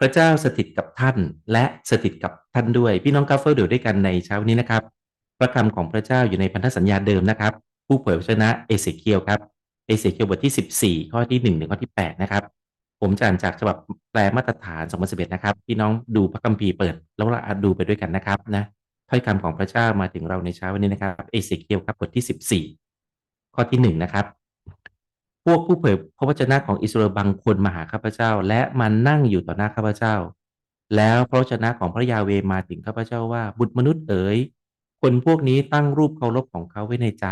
พระเจ้าสถิตกับท่านและสถิตกับท่านด้วย พี่น้องกาเฟอร์เดียวด้วยกันในเช้านี้นะครับ พระคำของพระเจ้าอยู่ในพันธสัญญาเดิมนะครับ ผู้เผยพระชนะเอเสเคียวครับเอเสเคียวบทที่ 14 ข้อที่1ถึงข้อที่8นะครับผมจะอ่านจากฉบับแปลมาตรฐาน2011นะครับพี่น้องดูพระคัมภีร์เปิด แล้วเราดูไปด้วยกันนะครับนะถ้อยคำของพระเจ้ามาถึงเราในเช้าวันนี้นะครับเอเสเคียวครับบทที่ 14 ข้อที่1นะครับ วกผู้เผยพระวจนะของอิสราเอลบางคนมาหาข้าพเจ้า และมานั่งอยู่ต่อหน้าข้าพเจ้า แล้วพระวจนะของพระยาเวมาถึงข้าพเจ้าว่า บุตรมนุษย์เอ๋ยคนพวกนี้ตั้งรูปเคารพของเขาไว้ในใจ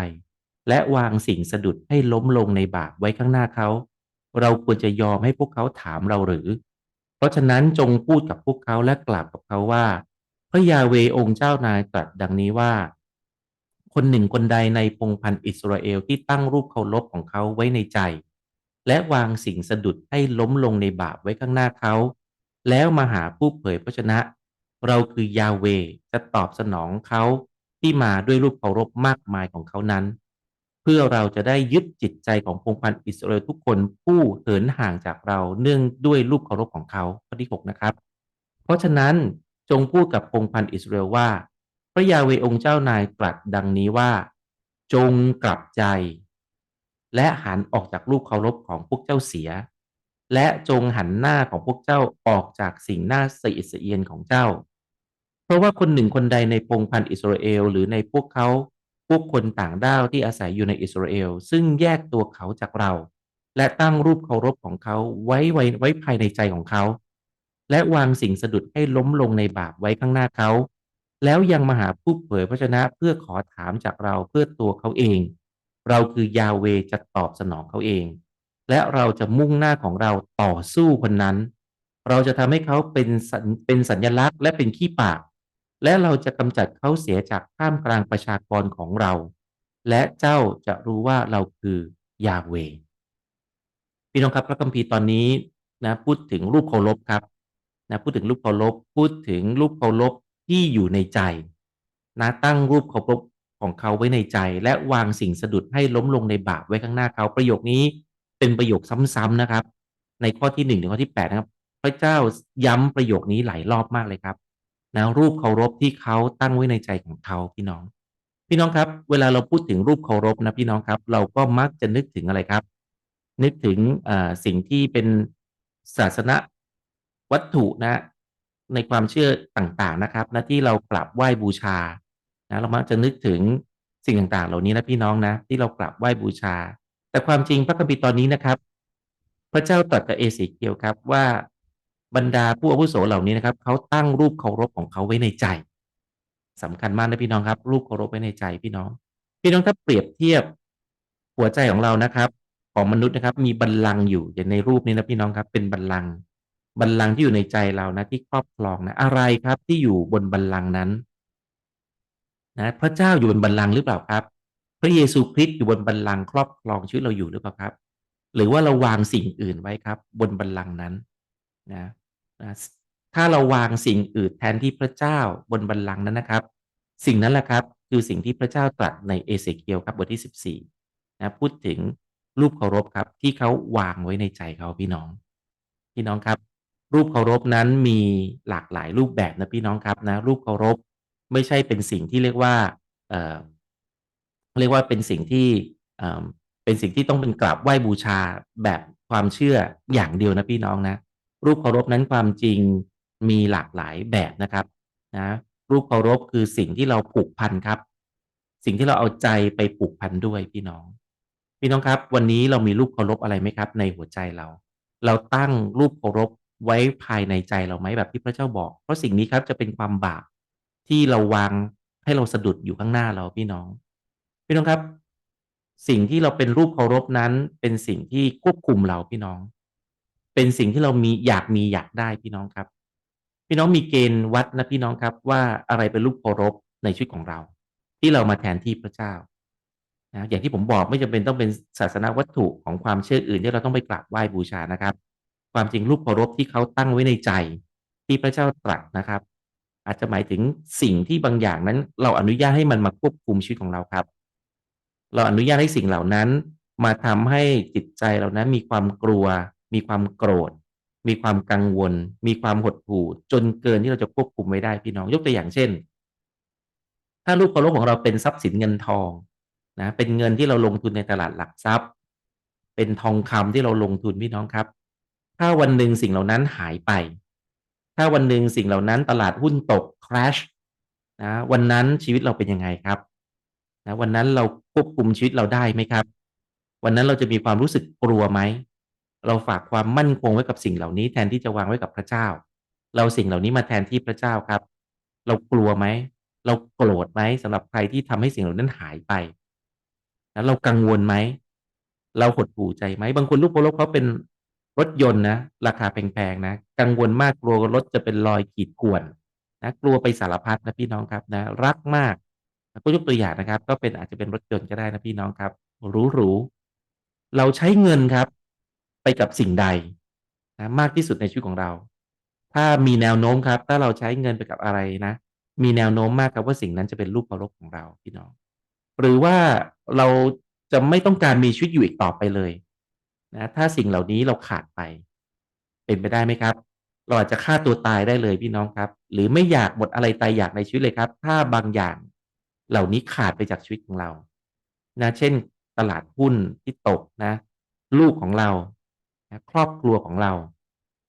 และวางสิ่งสะดุดให้ล้มลงในบาปไว้ข้างหน้าเขา เราควรจะยอมให้พวกเขาถามเราหรือ เพราะฉะนั้นจงพูดกับพวกเขาและกล่าวกับเขาว่า พระยาเวองค์เจ้านายตรัสดังนี้ว่า คนหนึ่งคนใดในพงพันธ์อิสราเอลที่ตั้งรูปเคารพของเขาไว้ในใจ และวางสิ่งสะดุดให้ล้มลงในบาปไว้ข้างหน้าเขา แล้วมาหาผู้เผยพระชนะ เราคือยาเวจะตอบสนองเขาที่มาด้วยรูปเคารพมากมายของเขานั้น เพื่อเราจะได้ยึดจิตใจของพงพันธ์อิสราเอลทุกคนผู้เหินห่างจากเราเนื่องด้วยรูปเคารพของเขาข้อที่ 6 นะครับ เพราะฉะนั้นจงพูดกับพงพันธ์อิสราเอลว่า พระยาเวองค์เจ้านายตรัสดังนี้ว่า จงกลับใจ และหันออกจากรูปเคารพของพวกเจ้าเสีย และจงหันหน้าของพวกเจ้าออกจากสิ่งหน่าสะอิดสะเอียนของเจ้า เพราะว่าคนหนึ่งคนใดในพงพันอิสราเอลหรือในพวกเขาพวกคนต่างด้าวที่อาศัยอยู่ในอิสราเอลซึ่งแยกตัวเขาจากเรา และตั้งรูปเคารพของเขาไว้ไว้ไว้ภายในใจของเขา และวางสิ่งสะดุดให้ล้มลงในบาปไว้ข้างหน้าเขา แล้วยังมาหาผู้เผยพระชนะเพื่อขอถามจากเราเพื่อตัวเขาเอง เราคือยาเวจะตอบสนองเขาเอง และเราจะมุ่งหน้าของเราต่อสู้คนนั้น เราจะทำให้เขาเป็นสัญเป็นสัญลักษณ์และเป็นขี้ปาก และเราจะกำจัดเขาเสียจากท่ามกลางประชากรของเรา และเจ้าจะรู้ว่าเราคือยาเวพี่น้องครับพระคัมภีร์ตอนนี้นะพูดถึงรูปเคารพครับนะพูดถึงรูปเคารพพูดถึงรูปเคารพ ที่อยู่ในใจนะตั้งรูปเคารพของเขาไว้ในใจ และวางสิ่งสะดุดให้ล้มลงในบาปไว้ข้างหน้าเขาประโยคนี้เป็นประโยคซ้ำๆนะครับ ในข้อที่หนึ่งถึงข้อที่แปดนะครับ พระเจ้าย้ำประโยคนี้หลายรอบมากเลยครับนะรูปเคารพที่เขาตั้งไว้ในใจของเขาพี่น้อง พี่น้องครับ เวลาเราพูดถึงรูปเคารพนะพี่น้องครับ เราก็มักจะนึกถึงอะไรครับ นึกถึงสิ่งที่เป็นศาสนาวัตถุนะ ในความเชื่อต่างๆนะครับนะที่เรากราบไหว้บูชานะเรามักจะนึกถึงสิ่งต่างๆ เหล่านี้นะพี่น้องนะ ที่เรากราบไหว้บูชา แต่ความจริงพระคัมภีร์ตอนนี้นะครับ พระเจ้าตรัสกับเอเสเคียวครับว่าบรรดาผู้อาวุโสเหล่านี้นะครับเขาตั้งรูปเคารพของเขาไว้ในใจสำคัญมากนะพี่น้องครับ รูปเคารพไว้ในใจพี่น้อง พี่น้องถ้าเปรียบเทียบหัวใจของเรานะครับ ของมนุษย์นะครับ มีบัลลังก์อยู่อย่างในรูปนี้นะพี่น้องครับ เป็นบัลลังก์ บัลลังก์ที่อยู่ในใจเรานะที่ครอบครองนะอะไรครับที่อยู่บนบัลลังก์นั้นนะพระเจ้าอยู่บนบัลลังก์หรือเปล่าครับ พระเยซูคริสต์อยู่บนบัลลังก์ครอบครองชีวิตเราอยู่หรือเปล่าครับ หรือว่าเราวางสิ่งอื่นไว้ครับ บนบัลลังก์นั้นนะนะถ้าเราวางสิ่งอื่นแทนที่พระเจ้าบนบัลลังก์นั้นนะครับ สิ่งนั้นแหละครับ คือสิ่งที่พระเจ้าตรัสในเอเสเคียวครับบทที่ 14นะพูดถึงรูปเคารพครับ ที่เขาวางไว้ในใจเขาพี่น้อง พี่น้องครับ รูปเคารพนั้นมีหลากหลายรูปแบบนะพี่น้องครับนะ รูปเคารพไม่ใช่เป็นสิ่งที่เรียกว่าเอ่อเรียกว่าเป็นสิ่งที่เอ่อเป็นสิ่งที่ต้องเป็นกราบไหว้บูชาแบบความเชื่ออย่างเดียวนะพี่น้องนะ รูปเคารพนั้นความจริงมีหลากหลายแบบนะครับนะรูปเคารพคือสิ่งที่เราผูกพันครับ สิ่งที่เราเอาใจไปผูกพันด้วยพี่น้อง พี่น้องครับ วันนี้เรามีรูปเคารพอะไรไหมครับ ในหัวใจเรา เราตั้งรูปเคารพ ไว้ภายในใจเราไหมแบบที่พระเจ้าบอก เพราะสิ่งนี้ครับจะเป็นความบาปที่เราวางให้เราสะดุดอยู่ข้างหน้าเราพี่น้อง พี่น้องครับ สิ่งที่เราเป็นรูปเคารพนั้น เป็นสิ่งที่ควบคุมเราพี่น้อง เป็นสิ่งที่เรามีอยากมีอยากได้พี่น้องครับ พี่น้องมีเกณฑ์วัดนะพี่น้องครับ ว่าอะไรเป็นรูปเคารพในชีวิตของเรา ที่เรามาแทนที่พระเจ้านะอย่างที่ผมบอกไม่จำเป็นต้องเป็นศาสนาวัตถุของความเชื่ออื่นที่เราต้องไปกราบไหว้บูชานะครับ ความจริงรูปเคารพที่เขาตั้งไว้ในใจ ที่พระเจ้าตรัสนะครับ อาจจะหมายถึงสิ่งที่บางอย่างนั้น เราอนุญาตให้มันมาควบคุมชีวิตของเราครับ เราอนุญาตให้สิ่งเหล่านั้น มาทำให้จิตใจเรานั้นมีความกลัว มีความโกรธ มีความกังวล มีความหดหู่ จนเกินที่เราจะควบคุมไว้ได้พี่น้องยกตัวอย่างเช่น ถ้าลูกเคารพของเราเป็นทรัพย์สินเงินทองนะเป็นเงินที่เราลงทุนในตลาดหลักทรัพย์ เป็นทองคำที่เราลงทุนพี่น้องครับ ถ้าวันหนึ่งสิ่งเหล่านั้นหายไป ถ้าวันหนึ่งสิ่งเหล่านั้นตลาดหุ้นตก crash นะวันนั้นชีวิตเราเป็นยังไงครับนะวันนั้นเราควบคุมชีวิตเราได้ไหมครับ วันนั้นเราจะมีความรู้สึกกลัวไหม เราฝากความมั่นคงไว้กับสิ่งเหล่านี้ แทนที่จะวางไว้กับพระเจ้า เราสิ่งเหล่านี้มาแทนที่พระเจ้าครับ เรากลัวไหม เราโกรธไหมสำหรับใครที่ทำให้สิ่งเหล่านั้นหายไป แล้วเรากังวลไหม เราหดหู่ใจไหม บางคนลูกโปรเขาเป็น รถยนต์นะ ราคาแพงๆนะ กังวลมากกลัวรถจะเป็นรอยขีดข่วนนะกลัวไปสารพัดนะพี่น้องครับนะรักมากก็ยกตัวอย่างนะครับ ก็เป็นอาจจะเป็นรถยนต์ก็ได้นะพี่น้องครับหรูๆเราใช้เงินครับ ไปกับสิ่งใดนะมากที่สุดในชีวิตของเรา ถ้ามีแนวโน้มครับ ถ้าเราใช้เงินไปกับอะไรนะ มีแนวโน้มมากครับว่าสิ่งนั้นจะเป็นรูปเคารพของเราพี่น้อง หรือว่าเราจะไม่ต้องการมีชีวิตอยู่อีกต่อไปเลย นะถ้าสิ่งเหล่านี้เราขาดไป เป็นไปได้ไหมครับ เราอาจจะฆ่าตัวตายได้เลยพี่น้องครับ หรือไม่อยากหมดอะไรตายอยากในชีวิตเลยครับ ถ้าบางอย่างเหล่านี้ขาดไปจากชีวิตของเรานะเช่น ตลาดหุ้นที่ตกนะ ลูกของเรานะครอบครัวของเรา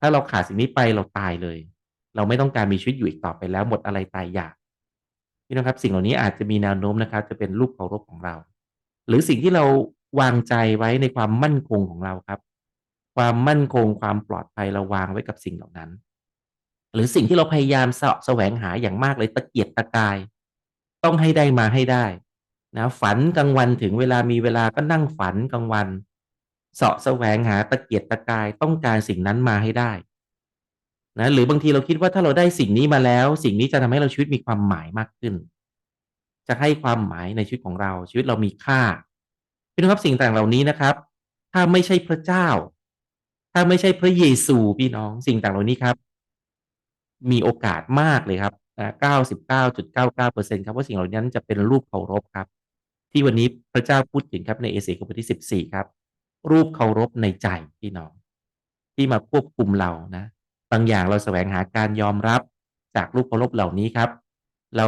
ถ้าเราขาดสิ่งนี้ไปเราตายเลย เราไม่ต้องการมีชีวิตอยู่อีกต่อไปแล้วหมดอะไรตายอยากพี่น้องครับ สิ่งเหล่านี้อาจจะมีแนวโน้มนะครับ จะเป็นรูปเคารพของเรา หรือสิ่งที่เรา วางใจไว้ในความมั่นคงของเราครับ ความมั่นคงความปลอดภัยเราวางไว้กับสิ่งเหล่านั้น หรือสิ่งที่เราพยายามเสาะแสวงหาอย่างมากเลยตะเกียกตะกาย ต้องให้ได้มาให้ได้นะฝันกลางวันถึงเวลามีเวลาก็นั่งฝันกลางวันเสาะแสวงหาตะเกียกตะกายต้องการสิ่งนั้นมาให้ได้นะหรือบางทีเราคิดว่าถ้าเราได้สิ่งนี้มาแล้ว สิ่งนี้จะทำให้เราชีวิตมีความหมายมากขึ้น จะให้ความหมายในชีวิตของเราชีวิตเรามีค่า พี่น้องครับสิ่งต่างเหล่านี้นะครับ ถ้าไม่ใช่พระเจ้า ถ้าไม่ใช่พระเยซูพี่น้องสิ่งต่างเหล่านี้ครับ มีโอกาสมากเลยครับเก้าสิบเก้าจุดเก้าเก้าเปอร์เซ็นครับว่าสิ่งเหล่านี้นจะเป็นรูปเคารพครับ ที่วันนี้พระเจ้าพูดถึงครับในเอเสกบทที่สิบสี่ครับ รูปเคารพในใจพี่น้อง ที่มาควบคุมเรานะบางอย่างเราแสวงหาการยอมรับจากรูปเคารพเหล่านี้ครับ เรา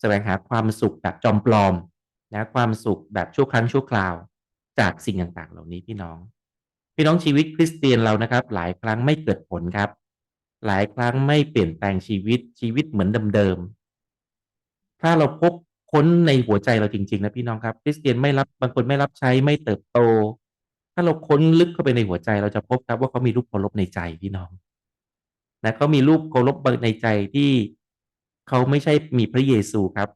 แสวงหาความสุขแบบจอมปลอม นะความสุขแบบชั่วครั้งชั่วคราวจากสิ่งต่างๆ เหล่านี้พี่น้อง พี่น้องชีวิตคริสเตียนเรานะครับ หลายครั้งไม่เกิดผลครับ หลายครั้งไม่เปลี่ยนแปลงชีวิตชีวิตเหมือนเดิมๆถ้าเราพบค้นในหัวใจเราจริงๆนะพี่น้องครับ คริสเตียนไม่รับบางคนไม่รับใช้ไม่เติบโต ถ้าเราค้นลึกเข้าไปในหัวใจเราจะพบครับว่าเขามีรูปเคารพในใจพี่น้องนะเขามีรูปเคารพในใจที่เขาไม่ใช่มีพระเยซูครับ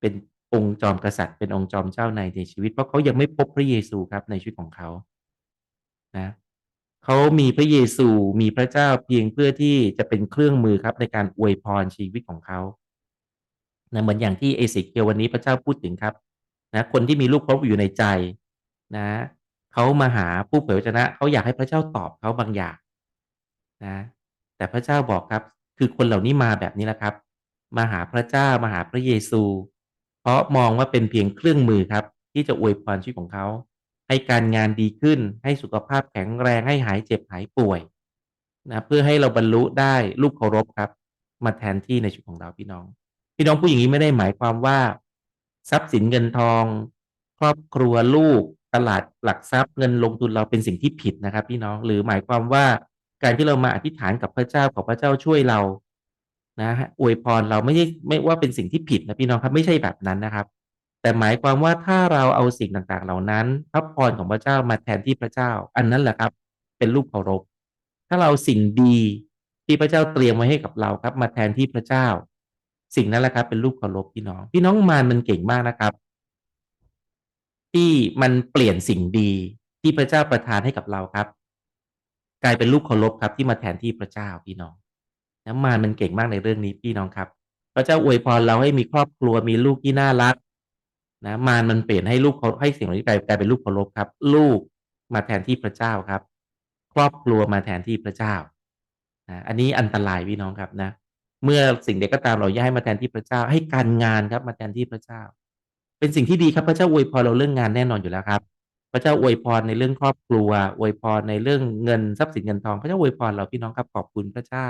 เป็น องค์จอมกษัตริย์เป็นองค์จอมเจ้าในในชีวิต เพราะเขายังไม่พบพระเยซูครับในชีวิตของเขานะเขามีพระเยซูมีพระเจ้าเพียงเพื่อที่จะเป็นเครื่องมือครับในการอวยพรชีวิตของเขานะเหมือนอย่างที่เอเสเคียววันนี้พระเจ้าพูดถึงครับนะคนที่มีลูกเคารพอยู่ในใจนะเขามาหาผู้เผยพระชนะเขาอยากให้พระเจ้าตอบเขาบางอย่างนะแต่พระเจ้าบอกครับ คือคนเหล่านี้มาแบบนี้แหละครับ มาหาพระเจ้ามาหาพระเยซู เพราะมองว่าเป็นเพียงเครื่องมือครับ ที่จะอวยพรชีวิตของเขา ให้การงานดีขึ้น ให้สุขภาพแข็งแรงให้หายเจ็บหายป่วยนะเพื่อให้เราบรรลุได้ลูกเคารพครับ มาแทนที่ในชีวิตของเราพี่น้อง พี่น้องผู้อย่างนี้ไม่ได้หมายความว่า ทรัพย์สินเงินทอง ครอบครัวลูก ตลาดหลักทรัพย์เงินลงทุนเราเป็นสิ่งที่ผิดนะครับ พี่น้องหรือหมายความว่าการที่เรามาอธิษฐานกับพระเจ้าขอพระเจ้าช่วยเรา นะฮะอวยพรเราไม่ใช่ไม่ว่าเป็นสิ่งที่ผิดนะพี่น้องครับไม่ใช่แบบนั้นนะครับ แต่หมายความว่าถ้าเราเอาสิ่งต่างๆ เหล่านั้นพระพรของพระเจ้ามาแทนที่พระเจ้า อันนั้นแหละครับ เป็นรูปเคารพถ้าเราสิ่งดีที่พระเจ้าเตรียมไว้ให้กับเราครับ มาแทนที่พระเจ้า สิ่งนั้นแหละครับ เป็นรูปเคารพพี่น้อง พี่น้องมารมันเก่งมากนะครับ ที่มันเปลี่ยนสิ่งดีที่พระเจ้าประทานให้กับเราครับ กลายเป็นรูปเคารพครับ ที่มาแทนที่พระเจ้าพี่น้อง น้ำมารมันเก่งมากในเรื่องนี้พี่น้องครับพระเจ้าอวยพรเราให้มีครอบครัวมีลูกที่น่ารักนะมารมันเปลี่ยนให้ลูกเขาให้สิ่งเหล่านี้กลายกลายเป็นลูกเคารพครับ ลูกมาแทนที่พระเจ้าครับ ครอบครัวมาแทนที่พระเจ้านะอันนี้อันตรายพี่น้องครับนะ เมื่อสิ่งใดก็ตามเราย้ายมาแทนที่พระเจ้า ให้การงานครับมาแทนที่พระเจ้า เป็นสิ่งที่ดีครับพระเจ้าอวยพรเราเรื่องงานแน่นอนอยู่แล้วครับ พระเจ้าอวยพรในเรื่องครอบครัวอวยพรในเรื่องเงินทรัพย์สินเงินทอง พระเจ้าอวยพรเราพี่น้องครับขอบคุณพระเจ้า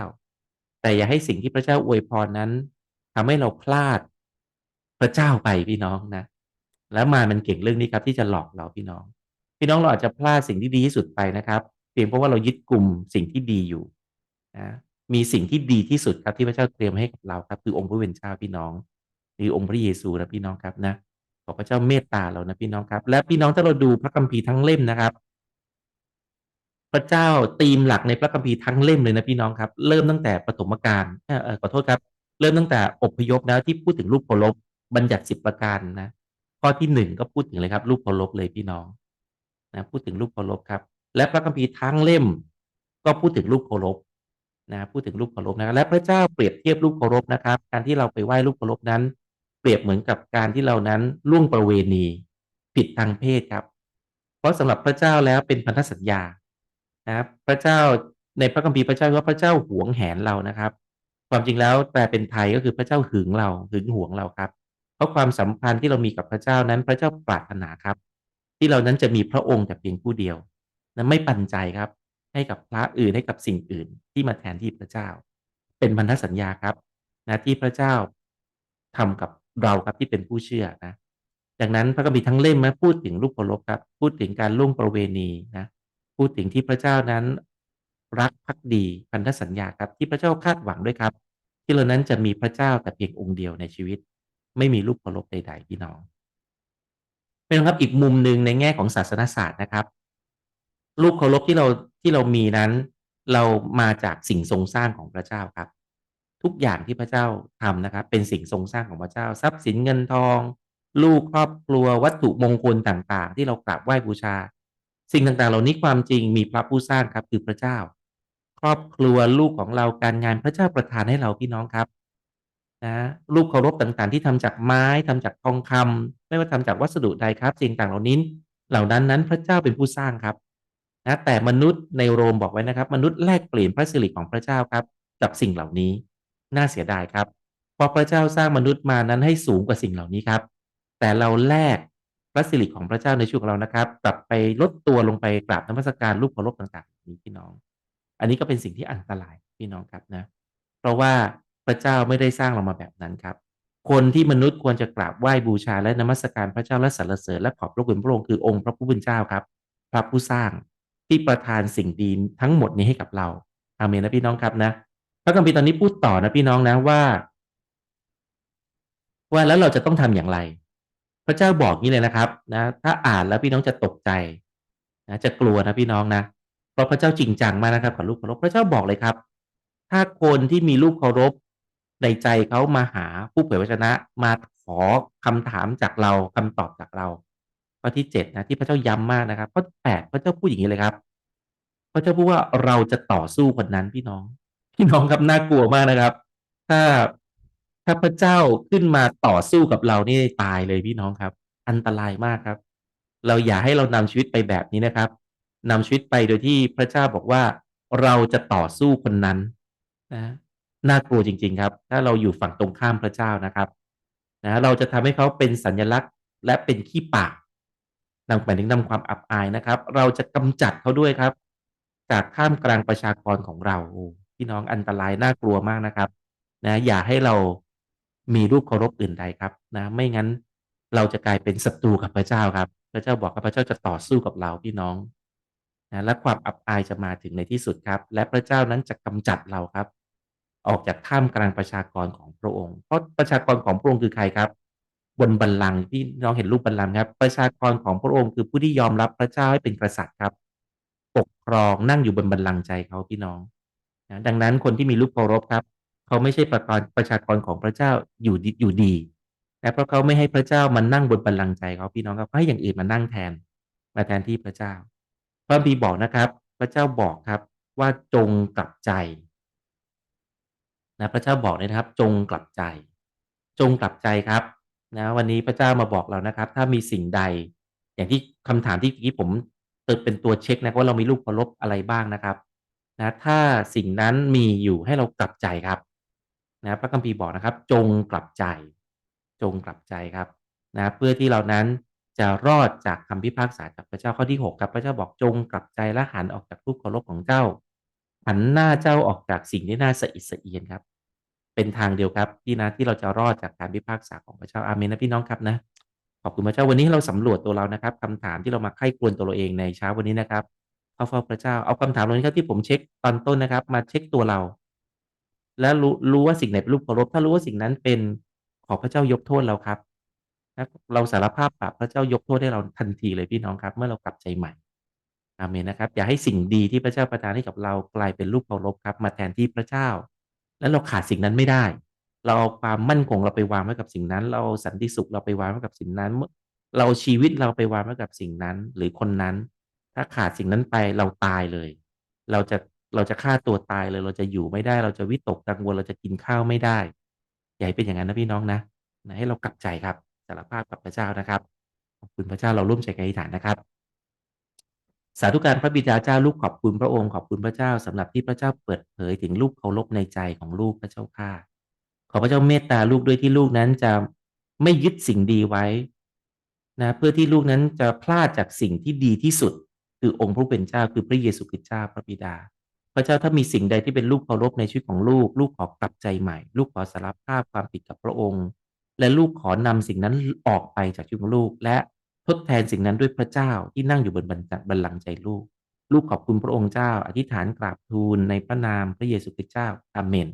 แต่อย่าให้สิ่งที่พระเจ้าอวยพรนั้นทำให้เราพลาดพระเจ้าไปพี่น้องนะ แล้วมามันเก่งเรื่องนี้ครับ ที่จะหลอกเราพี่น้อง พี่น้องเราอาจจะพลาดสิ่งที่ดีที่สุดไปนะครับ เพียงเพราะว่าเรายึดกลุ่มสิ่งที่ดีอยู่นะมีสิ่งที่ดีที่สุดครับที่พระเจ้าเตรียมให้กับเราครับ คือองค์พระเวนเจ้าพี่น้อง หรือองค์พระเยซูนะพี่น้องครับนะขอพระเจ้าเมตตาเรานะพี่น้องครับ และพี่น้องถ้าเราดูพระคัมภีร์ทั้งเล่มนะครับ ระเจ้าตีมหลักในพระคัมภีร์ทั้งเล่มเลยนะพี่น้องครับ เริ่มตั้งแต่ปฐมกาลขอโทษครับ เริ่มตั้งแต่อพยพแล้วที่พูดถึงรูปเคารพบัญญัติสิบประการนะข้อที่หนึ่งก็พูดถึงเลยครับรูปเคารพเลยพี่น้องนะพูดถึงรูปเคารพครับ และพระคัมภีร์ทั้งเล่ม ก็พูดถึงรูปเคารพนะพูดถึงรูปเคารพนะครับและพระเจ้าเปรียบเทียบรูปเคารพนะครับ การที่เราไปไหว้รูปเคารพนั้น เปรียบเหมือนกับการที่เรานั้นล่วงประเวณี ผิดทางเพศครับ เพราะสำหรับพระเจ้าแล้วเป็นพันธสัญญา นะครับพระเจ้าในพระคัมภีร์พระเจ้าว่าพระเจ้าหวงแหนเรานะครับ ความจริงแล้วแปลเป็นไทยก็คือพระเจ้าหึงเราหึงหวงเราครับ เพราะความสัมพันธ์ที่เรามีกับพระเจ้านั้นพระเจ้าปรารถนาครับ ที่เรานั้นจะมีพระองค์แต่เพียงผู้เดียวนั้นไม่ปันใจครับ ให้กับพระอื่นให้กับสิ่งอื่น ที่มาแทนที่พระเจ้า เป็นพันธสัญญาครับนะที่พระเจ้าทำกับเราครับที่เป็นผู้เชื่อนะดังนั้นพระคัมภีร์ทั้งเล่มมาพูดถึงรูปเคารพครับ พูดถึงการล่วงประเวณีนะ พูดถึงที่พระเจ้านั้น รักพักดีพันธสัญญาครับที่พระเจ้าคาดหวังด้วยครับ ที่เรานั้นจะมีพระเจ้าแต่เพียงองค์เดียวในชีวิต ไม่มีรูปเคารพใดๆพี่น้องเป็นครับอีกมุมหนึ่งในแง่ของศาสนศาสตร์นะครับรูปเคารพที่เราที่เรามีนั้น เรามาจากสิ่งทรงสร้างของพระเจ้าครับ ทุกอย่างที่พระเจ้าทำนะครับ เป็นสิ่งทรงสร้างของพระเจ้า ทรัพย์สินเงินทอง ลูกครอบครัววัตถุมงคลต่างๆ ที่เรากราบไหว้บูชา สิ่งต่างๆ เหล่านี้ความจริงมีพระผู้สร้างครับคือพระเจ้า ครอบครัวลูกของเราการงานพระเจ้าประทานให้เราพี่น้องครับนะรูปเคารพต่างๆ ที่ทำจากไม้ทำจากทองคำไม่ว่าทำจากวัสดุใดครับ สิ่งต่างเหล่านี้เหล่านั้นนั้นพระเจ้าเป็นผู้สร้างครับนะแต่มนุษย์ในโรมบอกไว้นะครับ มนุษย์แลกเปลี่ยนพระสิริของพระเจ้าครับ กับสิ่งเหล่านี้ น่าเสียดายครับพอพระเจ้าสร้างมนุษย์มานั้นให้สูงกว่าสิ่งเหล่านี้ครับ แต่เราแลก พระสิริของพระเจ้าในชีวิตของเรานะครับกลับไปลดตัวลงไปกราบนมัสการรูปเคารพต่างๆนี้พี่น้อง อันนี้ก็เป็นสิ่งที่อันตรายพี่น้องครับนะ เพราะว่าพระเจ้าไม่ได้สร้างเรามาแบบนั้นครับ คนที่มนุษย์ควรจะกราบไหว้บูชาและนมัสการพระเจ้าและสรรเสริญและขอบพระคุณพระองค์คือองค์พระผู้เป็นเจ้าครับ พระผู้สร้างที่ประทานสิ่งดีทั้งหมดนี้ให้กับเราอาเมนนะพี่น้องครับนะ พระคัมภีร์ตอนนี้พูดต่อนะพี่น้องนะว่า ว่าแล้วเราจะต้องทำอย่างไร พระเจ้าบอกนี้เลยนะครับนะถ้าอ่านแล้วพี่น้องจะตกใจนะจะกลัวนะพี่น้องนะเพราะพระเจ้าจริงจังมากนะครับกับลูกเคารพพระเจ้าบอกเลยครับ ถ้าคนที่มีลูกเคารพในใจเขามาหาผู้เผยพระชนะมาขอคำถามจากเราคำตอบจากเราข้อที่เจ็ดนะที่พระเจ้าย้ำมากนะครับข้อแปดพระเจ้าพูดอย่างนี้เลยครับ พระเจ้าพูดว่าเราจะต่อสู้คนนั้นพี่น้อง พี่น้องครับน่ากลัวมากนะครับ ถ้า ถ้าพระเจ้าขึ้นมาต่อสู้กับเรานี่ตายเลยพี่น้องครับ อันตรายมากครับ เราอย่าให้เรานำชีวิตไปแบบนี้นะครับนำชีวิตไปโดยที่พระเจ้าบอกว่าเราจะต่อสู้คนนั้นนะน่ากลัวจริง ๆ ครับ ถ้าเราอยู่ฝั่งตรงข้ามพระเจ้านะครับนะเราจะทำให้เขาเป็นสัญลักษณ์และเป็นขี้ปากนำไปถึงนำความอับอายนะครับ เราจะกำจัดเขาด้วยครับ จากข้ามกลางประชากรของเราพี่น้องอันตรายน่ากลัวมากนะครับ นะ อย่าให้เรา มีรูปเคารพอื่นใดครับนะ ไม่งั้นเราจะกลายเป็นศัตรูกับพระเจ้าครับ พระเจ้าบอกว่าพระเจ้าจะต่อสู้กับเราพี่น้องนะและความอับอายจะมาถึงในที่สุดครับ และพระเจ้านั้นจะกำจัดเราครับ ออกจากท่ามกลางประชากรของพระองค์ เพราะประชากรของพระองค์คือใครครับ บนบัลลังก์พี่น้องเห็นรูปบัลลังก์ครับ ประชากรของพระองค์คือผู้ที่ยอมรับพระเจ้าให้เป็นกษัตริย์ครับ ปกครองนั่งอยู่บนบัลลังก์ใจเขาพี่น้องนะดังนั้นคนที่มีรูปเคารพครับ เขาไม่ใช่ประกรประชากรของพระเจ้าอยู่ดีอยู่ดีแต่เพราะเขาไม่ให้พระเจ้ามันนั่งบนบัลลังก์ใจเขาพี่น้องครับให้อย่างอื่นมานั่งแทนมาแทนที่พระเจ้าพระบีบอกนะครับ พระเจ้าบอกครับว่าจงกลับใจนะพระเจ้าบอกเลยนะครับ จงกลับใจ จงกลับใจครับนะวันนี้พระเจ้ามาบอกเรานะครับ ถ้ามีสิ่งใด อย่างที่คำถามที่เมื่อกี้ผมเติมเป็นตัวเช็คนะว่าเรามีลูกเคารพอะไรบ้างนะครับนะถ้าสิ่งนั้นมีอยู่ให้เรากลับใจครับ นะพระคัมภีร์บอกนะครับ จงกลับใจ จงกลับใจครับนะเพื่อที่เรานั้นจะรอดจากคำพิพากษาจากพระเจ้าข้อที่ 6 ครับ พระเจ้าบอกจงกลับใจและหันออกจากรูปเคารพของเจ้า หันหน้าเจ้าออกจากสิ่งที่น่าสะอิดสะเอียนครับ เป็นทางเดียวครับที่นะที่เราจะรอดจากการพิพากษาของพระเจ้าอาเมนนะพี่น้องครับนะขอบคุณพระเจ้าวันนี้ให้เราสำรวจตัวเรานะครับคำถามที่เรามาไข้ควรตัวเราเองในเช้าวันนี้นะครับเข้าเฝ้าพระเจ้าเอาคำถามเหล่านี้ครับที่ผมเช็คตอนต้นนะครับ มาเช็คตัวเรา และรู้รู้ว่าสิ่งไหนเป็นรูปเคารพถ้ารู้ว่าสิ่งนั้นเป็นขอพระเจ้ายกโทษเราครับนะเราสารภาพบาปพระเจ้ายกโทษให้เราทันทีเลยพี่น้องครับ เมื่อเรากลับใจใหม่อาเมนนะครับ อย่าให้สิ่งดีที่พระเจ้าประทานให้กับเรากลายเป็นรูปเคารพครับ มาแทนที่พระเจ้า และเราขาดสิ่งนั้นไม่ได้ เราเอาความมั่นคงเราไปวางไว้กับสิ่งนั้น เราสันติสุขเราไปวางไว้กับสิ่งนั้น เราชีวิตเราไปวางไว้กับสิ่งนั้น หรือคนนั้น ถ้าขาดสิ่งนั้นไปเราตายเลย เราจะ เราจะฆ่าตัวตายเลย เราจะอยู่ไม่ได้ เราจะวิตกกังวลเราจะกินข้าวไม่ได้อย่าให้เป็นอย่างนั้นนะพี่น้องนะนะให้เรากลับใจครับสารภาพกับพระเจ้านะครับขอบคุณพระเจ้าเราร่วมใจกันอธิษฐานนะครับ สาธุการพระบิดาเจ้าลูกขอบคุณพระองค์ขอบคุณพระเจ้าสำหรับที่พระเจ้าเปิดเผยถึงลูกเคารพในใจของลูกพระเจ้าข้าขอพระเจ้าเมตตาลูกด้วยที่ลูกนั้นจะไม่ยึดสิ่งดีไว้นะเพื่อที่ลูกนั้นจะพลาดจากสิ่งที่ดีที่สุด คือองค์พระเป็นเจ้าคือพระเยซูคริสต์เจ้าพระบิดา พระเจ้าถ้ามีสิ่งใดที่เป็นลูกเคารพในชีวิตของลูก ลูกขอกลับใจใหม่ ลูกขอสารภาพความผิดกับพระองค์ และลูกขอนำสิ่งนั้นออกไปจากชีวิตของลูก และทดแทนสิ่งนั้นด้วยพระเจ้าที่นั่งอยู่บนบัลลังก์ใจลูก ลูกขอบคุณพระองค์เจ้า อธิษฐานกราบทูลในพระนามพระเยซูคริสต์เจ้าอาเมน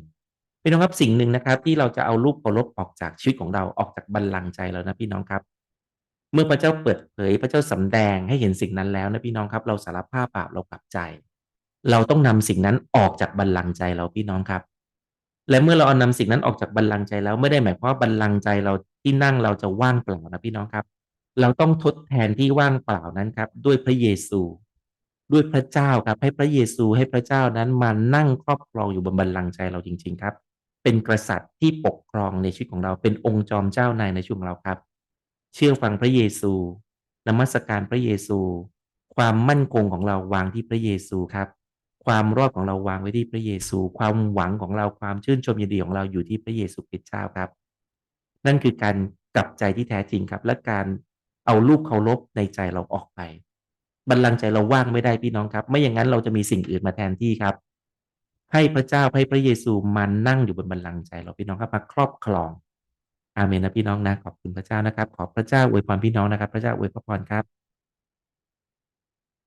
พี่น้องครับสิ่งหนึ่งนะครับ ที่เราจะเอาลูกเคารพออกจากชีวิตของเราออกจากบัลลังก์ใจเรานะพี่น้องครับ เมื่อพระเจ้าเปิดเผยพระเจ้าสำแดงให้เห็นสิ่งนั้นแล้วนะพี่น้องครับ เราสารภาพบาปเรากลับใจ เราต้องนำสิ่งนั้นออกจากบัลลังก์ใจเราพี่น้องครับ และเมื่อเราเอานำสิ่งนั้นออกจากบัลลังก์ใจแล้วไม่ได้หมายความว่าบัลลังก์ใจเราที่นั่งเราจะว่างเปล่านะพี่น้องครับ เราต้องทดแทนที่ว่างเปล่านั้นครับ ด้วยพระเยซู ด้วยพระเจ้าครับ ให้พระเยซูให้พระเจ้านั้นมานั่งครอบครองอยู่บนบัลลังก์ใจเราจริง ๆ ครับ เป็นกษัตริย์ที่ปกครองในชีวิตของเราเป็นองค์จอมเจ้านายในชีวิตของเราครับ เชื่อฟังพระเยซูนมัสการพระเยซู ความมั่นคงของเราวางที่พระเยซูครับ ความรอดของเราวางไว้ที่พระเยซู ความหวังของเราความชื่นชมยินดีของเราอยู่ที่พระเยซูคริสต์เจ้าครับ นั่นคือการกลับใจที่แท้จริงครับ และการเอาลูกเคารพในใจเราออกไปบัลลังก์ใจเราว่างไม่ได้พี่น้องครับ ไม่อย่างนั้นเราจะมีสิ่งอื่นมาแทนที่ครับ ให้พระเจ้าให้พระเยซูมานั่งอยู่บนบัลลังก์ใจเราพี่น้องครับมาครอบครองอาเมนนะพี่น้องนะขอบคุณพระเจ้านะครับ ขอพระเจ้าอวยพรพี่น้องนะครับ พระเจ้าอวยพรครับ